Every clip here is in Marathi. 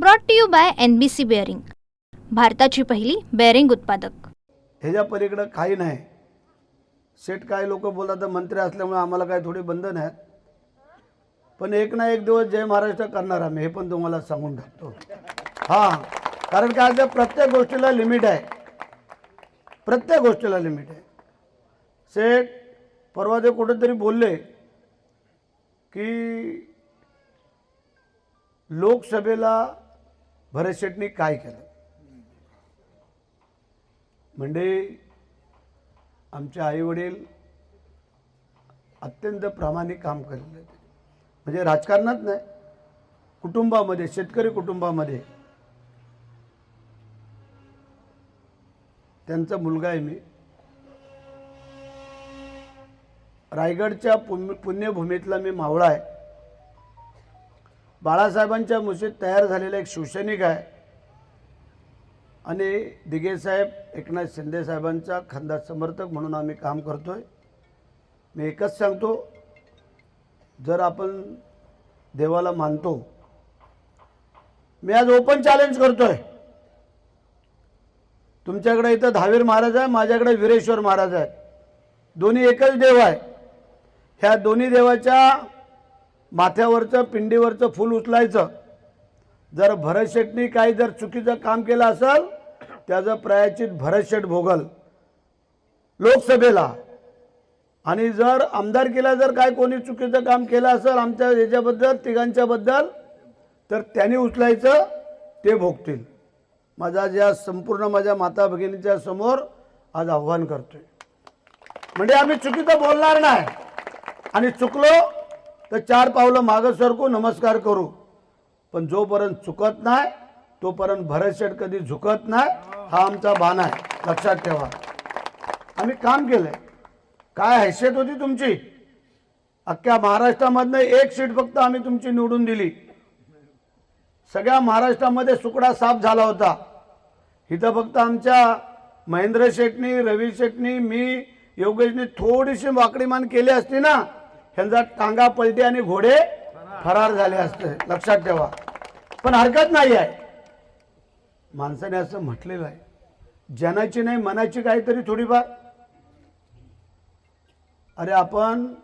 Brought to you by N B C bearing भारताची पहिली बेअरिंग उत्पादक. ह्याच्या पलीकडं काही नाही. सेट काय लोक बोलतात मंत्री असल्यामुळे आम्हाला काय थोडी बंधन आहेत. पण एक ना एक दिवस जय महाराष्ट्र करणार आम्ही हे पण तुम्हाला सांगून टाकतो. हां कारण काय आता प्रत्येक गोष्टीला लिमिट आहे. प्रत्येक गोष्टीला लिमिट आहे. सेट परवा ते कुठेतरी बोलले की लोकसभेला भरत शेटनी काय केलं? म्हणजे आमचे आईवडील अत्यंत प्रामाणिक काम केलेलं आहे म्हणजे राजकारणात नाही कुटुंबामध्ये शेतकरी कुटुंबामध्ये. त्यांचा मुलगा आहे मी. रायगडच्या पुण्य पुण्यभूमीतला मी मावळा आहे. बाळासाहेबांच्या मुशीत तयार झालेला एक शिवसैनिक आहे. आणि दिगेसाहेब एकनाथ शिंदेसाहेबांचा खंदा समर्थक म्हणून आम्ही काम करतो आहे मी एकच सांगतो जर आपण देवाला मानतो मी आज ओपन चॅलेंज करतो आहे तुमच्याकडे इथं दहावीर महाराज आहे माझ्याकडे वीरेश्वर महाराज आहेत. दोन्ही एकच देव आहे. ह्या दोन्ही देवाच्या माथ्यावरचं पिंडीवरचं फूल उचलायचं. जर भरतशेटनी काही जर चुकीचं काम केलं असेल त्याचं प्रायचित भरतशेट भोगल. लोकसभेला. आणि जर आमदारकीला जर काय कोणी चुकीचं काम केलं असेल आमच्या याच्याबद्दल तिघांच्याबद्दल तर त्यांनी उचलायचं ते भोगतील. माझा ज्या संपूर्ण माझ्या माता भगिनीच्या समोर आज आव्हान करतोय. म्हणजे आम्ही चुकीचं बोलणार नाही. आणि चुकलो तर चार पावलं मागं सरकू नमस्कार करू. पण जोपर्यंत चुकत नाही तोपर्यंत भरतशेठ कधी झुकत नाही हा आमचा बाण आहे. लक्षात ठेवा. आम्ही काम केलंय. काय हैसियत होती तुमची? अख्ख्या महाराष्ट्रामधनं एक सीट फक्त आम्ही तुमची निवडून दिली. सगळ्या महाराष्ट्रामध्ये सुकडा साफ झाला होता. इथं फक्त आमच्या महेंद्र शेटनी रवी शेटनी मी योगेशनी थोडीशी वाकडीमान केली असती ना ह्यांचा टांगा पलटी आणि घोडे फरार झाले असते. लक्षात ठेवा. पण हरकत नाही आहे. माणसाने असं म्हटलेलं आहे. जनाची नाही मनाची काहीतरी थोडीफार. अरे आपण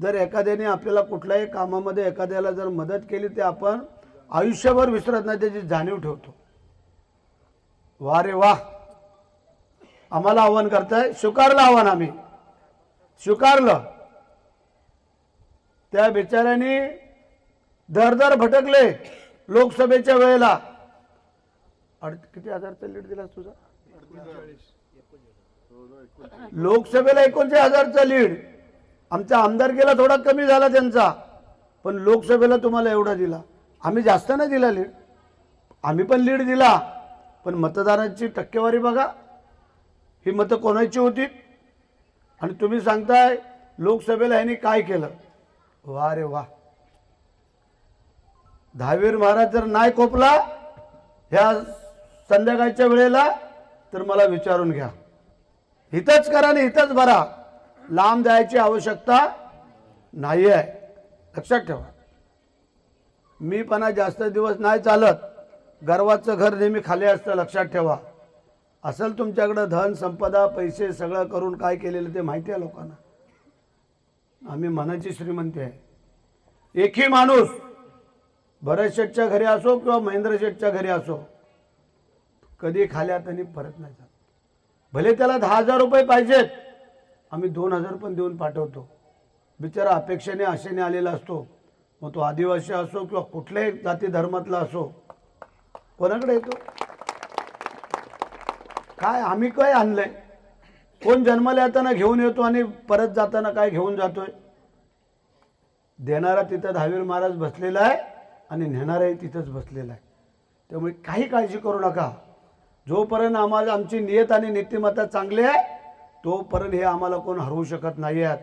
जर एखाद्याने आपल्याला कुठल्याही कामामध्ये एखाद्याला जर मदत केली ते आपण आयुष्यभर विसरत नाही त्याची जाणीव ठेवतो. वा रे वा. आम्हाला आव्हान करताय. स्वीकारलं आव्हान आम्ही. स्वीकारलं. त्या बिचाऱ्याने दर दर भटकले लोकसभेच्या वेळेला. किती हजारचा लीड दिला तुझा? लोकसभेला एकोणतीस हजारचा लीड. आमच्या आमदारकीला थोडा कमी झाला त्यांचा. पण लोकसभेला तुम्हाला एवढा दिला. आम्ही जास्त नाही दिला लीड. आम्ही पण लीड दिला. पण मतदारांची टक्केवारी बघा. ही मतं कोणाची होती? आणि तुम्ही सांगताय लोकसभेला ह्यांनी काय केलं? वा रे वा. दहावीर महाराज जर नाही कोपला ह्या संध्याकाळच्या वेळेला तर मला विचारून घ्या. हितच करा आणि हितच भरा. लांब द्यायची आवश्यकता नाही आहे लक्षात ठेवा. मी पणा जास्त दिवस नाही चालत. गर्वाचं घर नेहमी खाली असतं लक्षात ठेवा. असेल तुमच्याकडं धन संपदा पैसे सगळं करून काय केलेलं ते माहिती आहे लोकांना. आम्ही मनाची श्रीमंती आहे. एकही माणूस भरत शेठच्या घरी असो किंवा महेंद्र शेठच्या घरी असो कधी खाल्या त्यांनी परत नाही जात. भले त्याला दहा हजार रुपये पाहिजेत आम्ही दोन हजार पण देऊन पाठवतो. बिचारा अपेक्षेने आशेने आलेला असतो मग तो आदिवासी असो किंवा कुठल्याही जाती धर्मातला असो कोणाकडे येतो? काय आम्ही काय आणलंय? कोण जन्माला येताना घेऊन येतो आणि परत जाताना काय घेऊन जातोय? देणारा तिथं दहावीर महाराज बसलेला आहे आणि नेणाराही तिथंच बसलेला आहे. त्यामुळे काही काळजी करू नका. जोपर्यंत आम्हाला आमची नियत आणि नीतिमत्ता चांगली आहे तोपर्यंत हे आम्हाला कोण हरवू शकत नाही आहेत.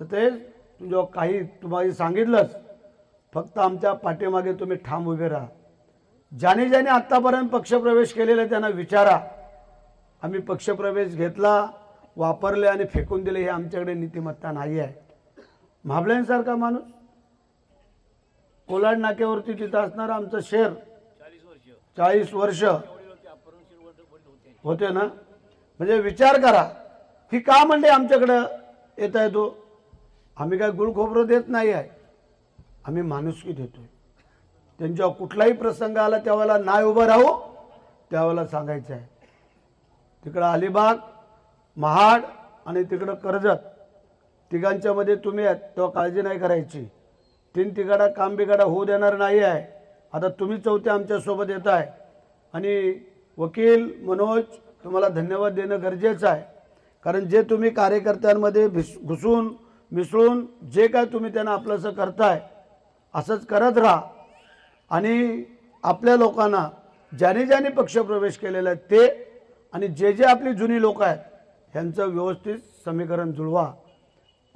तर ते तुझ्या काही तुम्हाला सांगितलंच फक्त आमच्या पाठीमागे तुम्ही ठाम उभे राहा. ज्याने ज्याने आत्तापर्यंत पक्षप्रवेश केलेला त्यांना विचारा. आम्ही पक्षप्रवेश घेतला वापरले आणि फेकून दिले हे आमच्याकडे नीतिमत्ता नाही आहे. महाबळ्यांसारखा माणूस कोलाड नाक्यावरती तिथं असणारं आमचं शेर चाळीस वर्ष होते ना? म्हणजे विचार करा ही का म्हणले आमच्याकडं येत आहे तो? आम्ही काय गुळखोबरं देत नाही आहे. आम्ही माणुसकी देतोय. त्यांच्यावर कुठलाही प्रसंग आला त्यावेळेला नाही उभं राहू त्यावेळेला सांगायचं आहे. तिकडं अलिबाग महाड आणि तिकडं कर्जत. तिघांच्यामध्ये तुम्ही आहेत तेव्हा काळजी नाही करायची. तीन तिघाडा काम बिघाडा होऊ देणार नाही आहे. आता तुम्ही चौथे आमच्यासोबत येत आहे. आणि वकील मनोज तुम्हाला धन्यवाद देणं गरजेचं आहे. कारण जे तुम्ही कार्यकर्त्यांमध्ये भिस घुसून मिसळून जे काय तुम्ही त्यांना आपलंसं करताय असंच करत राहा. आणि आपल्या लोकांना ज्याने ज्याने पक्षप्रवेश केलेला आहे ते आणि जे जे आपली जुनी लोक आहेत ह्यांचं व्यवस्थित समीकरण जुळवा.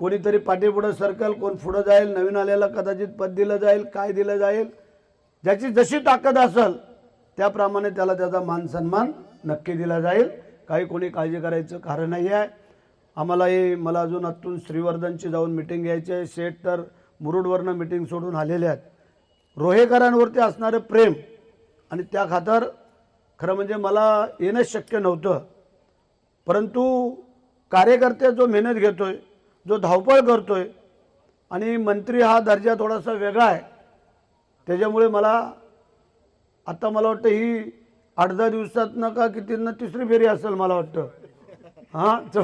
कोणीतरी पाठीपुढं सरकल कोण पुढं जाईल नवीन आलेला कदाचित पद दिलं जाईल काय दिलं जाईल ज्याची जशी ताकद असेल त्याप्रमाणे त्याला त्याचा मान सन्मान नक्की दिला जाईल. काही कोणी काळजी करायचं कारण नाही आहे. आम्हाला हे मला अजून आतून श्रीवर्धनची जाऊन मिटिंग घ्यायची आहे. शेठ तर मुरुडवरनं मिटिंग सोडून आलेले आहेत. रोहेकरांवरती असणारं प्रेम आणि त्या खातर खरं म्हणजे मला येणंच शक्य नव्हतं. परंतु कार्यकर्ते जो मेहनत घेतो आहे जो धावपळ करतो आहे आणि मंत्री हा दर्जा थोडासा वेगळा आहे त्याच्यामुळे मला आता मला वाटतं ही आठ दहा दिवसात ना का कितींना तिसरी फेरी असेल मला वाटतं. हां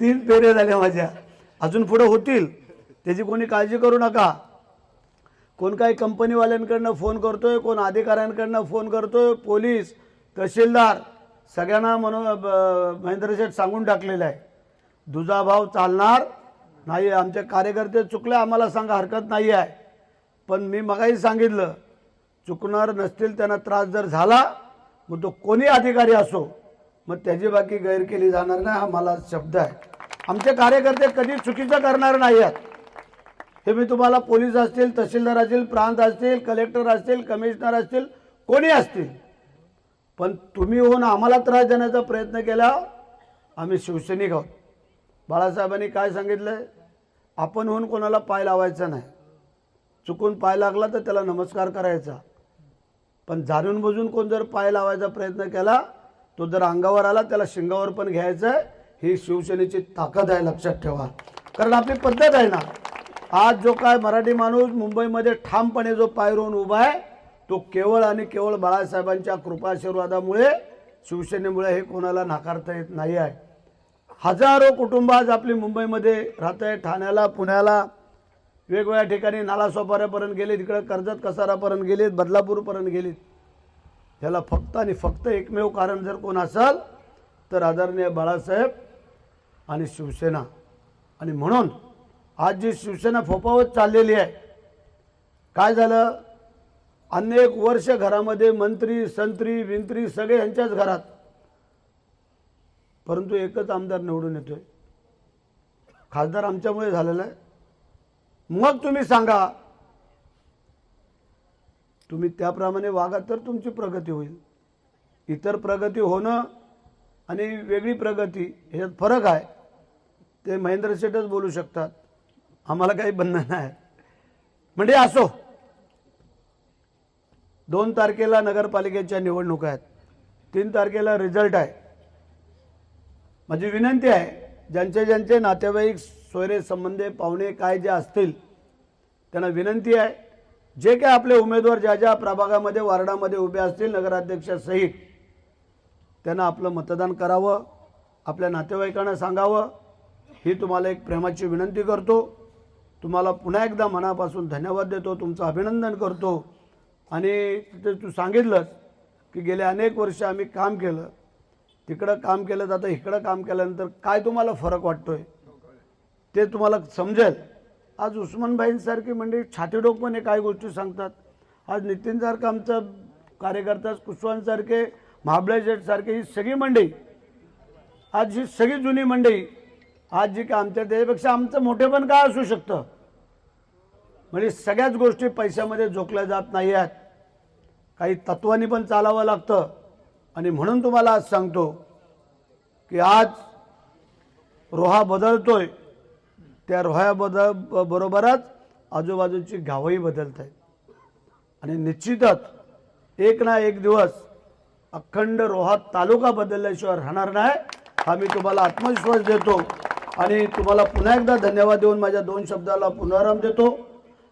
तीन फेऱ्या झाल्या माझ्या. अजून पुढं होतील. त्याची कोणी काळजी करू नका. कोण काही कंपनीवाल्यांकडनं फोन करतोय कोण अधिकाऱ्यांकडनं फोन करतोय पोलीस तहसीलदार सगळ्यांना मनो ब- महेंद्र शेठ सांगून टाकलेलं आहे. दुजाभाव चालणार नाही आमचे कार्यकर्ते चुकले आम्हाला सांगा हरकत नाही आहे. पण मी मगाही सांगितलं चुकणार नसतील त्यांना त्रास जर झाला मग तो कोणी अधिकारी असो मग त्याची बाकी गैर केली जाणार नाही हा मला शब्द आहे. आमचे कार्यकर्ते कधी चुकीचं करणार नाही आहेत. हे मी तुम्हाला पोलीस असतील तहसीलदार असतील प्रांत असतील कलेक्टर असतील कमिशनर असतील कोणी असतील पण तुम्ही होऊन आम्हाला त्रास देण्याचा प्रयत्न केला आम्ही शिवसैनिक आहोत. बाळासाहेबांनी काय सांगितलंय? आपण होऊन कोणाला पाय लावायचा नाही. चुकून पाय लागला तर त्याला नमस्कार करायचा. पण जाणून बुजून कोण जर पाय लावायचा प्रयत्न केला तो जर अंगावर आला त्याला शिंगावर पण घ्यायचं आहे ही शिवसेनेची ताकद आहे लक्षात ठेवा. कारण आपली पद्धत आहे ना आज जो काय मराठी माणूस मुंबईमध्ये ठामपणे जो पाय रोवून उभा आहे तो केवळ आणि केवळ बाळासाहेबांच्या कृपाशीर्वादामुळे शिवसेनेमुळे हे कोणाला नाकारता येत नाही आहे. हजारो कुटुंब आज आपली मुंबईमध्ये राहत आहे ठाण्याला पुण्याला. वेगवेगळ्या ठिकाणी नालासोपाऱ्यापर्यंत गेले तिकडे कर्जत कसारापर्यंत गेलेत बदलापूरपर्यंत गेलेत. ह्याला फक्त आणि फक्त एकमेव कारण जर कोण असाल तर आदरणीय बाळासाहेब आणि शिवसेना. आणि म्हणून आज जी शिवसेना फोपावत चाललेली आहे काय झालं? अनेक वर्ष घरामध्ये मंत्री संत्री विंत्री सगळे यांच्याच घरात. परंतु एकच आमदार निवडून येतोय. खासदार आमच्यामुळे झालेला आहे. मग तुम्ही सांगा तुम्ही त्याप्रमाणे वागा तर तुमची प्रगती होईल. इतर प्रगती होणं आणि वेगळी प्रगती ह्याच्यात फरक आहे. ते महेंद्र शेठच बोलू शकतात. आम्हाला काही बंधन आहे म्हणजे असो. दोन तारखेला नगरपालिकेच्या निवडणुका आहेत. तीन तारखेला रिझल्ट आहे. माझी विनंती आहे ज्यांचे ज्यांचे नातेवाईक सोयरे संबंधे पाहुणे काय जे असतील त्यांना विनंती आहे जे काय आपले उमेदवार ज्या ज्या प्रभागामध्ये वार्डामध्ये उभे असतील नगराध्यक्षासहित त्यांना आपलं मतदान करावं आपल्या नातेवाईकांना सांगावं ही तुम्हाला एक प्रेमाची विनंती करतो. तुम्हाला पुन्हा एकदा मनापासून धन्यवाद देतो तुमचं अभिनंदन करतो. आणि ते तू सांगितलंस की गेले अनेक वर्ष आम्ही काम केलं. तिकडं काम केलं जातं इकडं काम केल्यानंतर काय तुम्हाला फरक वाटतोय? ते तुम्हाला समजेल. आज उस्मानबाईंसारखी म्हणजे छातीडोकपणे काय गोष्टी सांगतात. आज नितीनसारखं आमचं कार्यकर्ता कुशवांसारखे महाबळेशेठसारखे ही सगळी मंडळी आज ही सगळी जुनी मंडळी आज जी का आमच्या त्याच्यापेक्षा आमचं मोठेपण काय असू शकतं? म्हणजे सगळ्याच गोष्टी पैशामध्ये झोकल्या जात नाही आहेत काही तत्वानी पण चालावं लागतं. आणि म्हणून तुम्हाला आज सांगतो की आज रोहा बदलतोय. त्या रोहा बदल ब- बरोबरच आजूबाजूची गावंही बदलत आहेत आणि निश्चितच एक ना एक दिवस अखंड रोहा तालुका बदलल्याशिवाय राहणार नाही हा मी तुम्हाला आत्मविश्वास देतो. आणि तुम्हाला पुन्हा एकदा धन्यवाद देऊन माझ्या दोन शब्दाला पुनराम देतो.